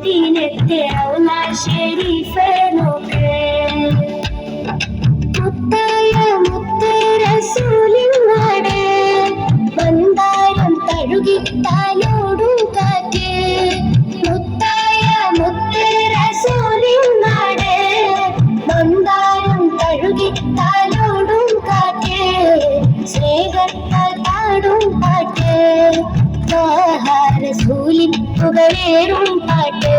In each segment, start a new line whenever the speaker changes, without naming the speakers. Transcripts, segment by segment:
മദീനത്തെ ഔല ഷെരീഫ് നോക്ക് മുത്തായ മുത്ത് റസൂലിനാട് മന്ദാരം തഴുകിത്താലോടും കാറ്റ് മുത്തായ മുത്ത് റസൂലിനാട് ബന്ധാരം തഴുകിത്താലോടും കാറ്റ് സ്നേഹത്താൽ പാടും പാട്ട് റസൂലിൻ പുകഴേറും പാട്ട്.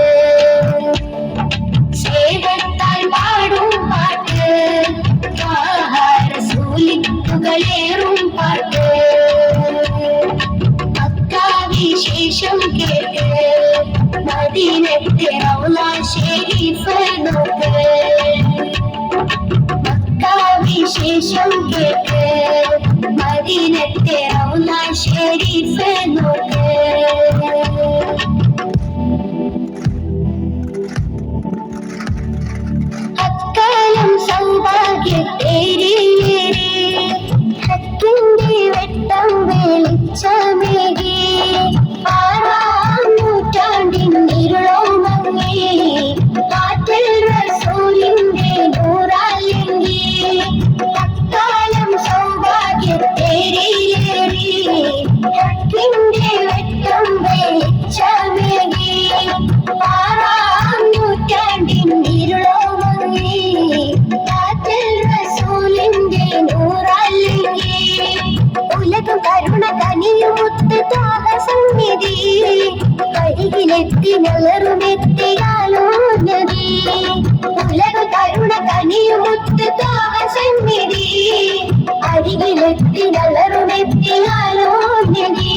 കരുണ കനിയുമുത്ത് ത്യാഗ സന്നിധി കരികിലെത്തി നളറുമെത്തിയാലോ നദി ഉലകം കരുണ കനിയുമുത്ത് ത്യാഗ സന്നിധി അരികിലെത്തി നളറുമെത്തിയാലോ നദി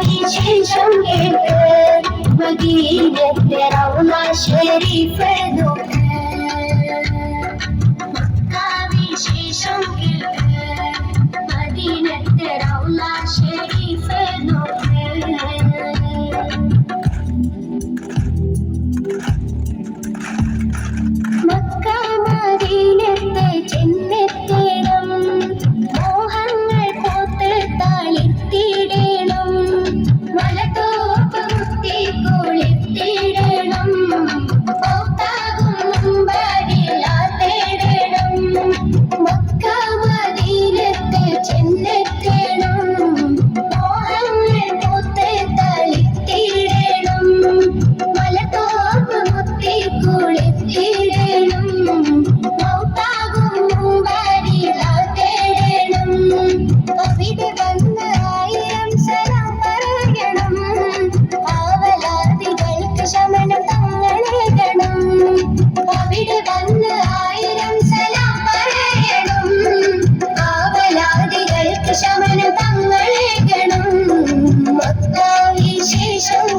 വിശേഷം കേട്ട് മദീനത്തെ റൗല ഷെരീഫ്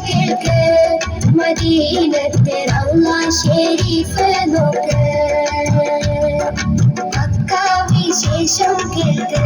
കേൾക്ക് മദീനത്തെ റൗല ഷെരീഫ് നോക്ക് വിശേഷം കേൾക്ക്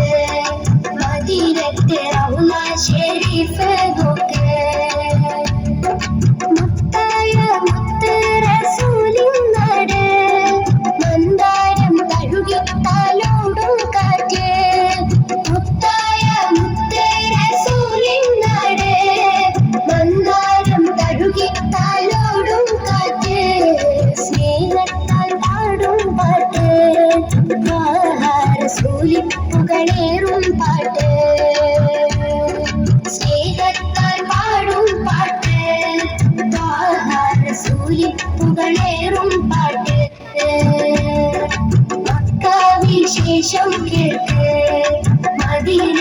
சொல்லி புகழேறும் பாட்டு. ஸ்நேகத்தால் பாடும் பாட்டு. சொல்லி புகழேறும் பாட்டு. மக்காவில் சேஷம் கேட்டு மதியின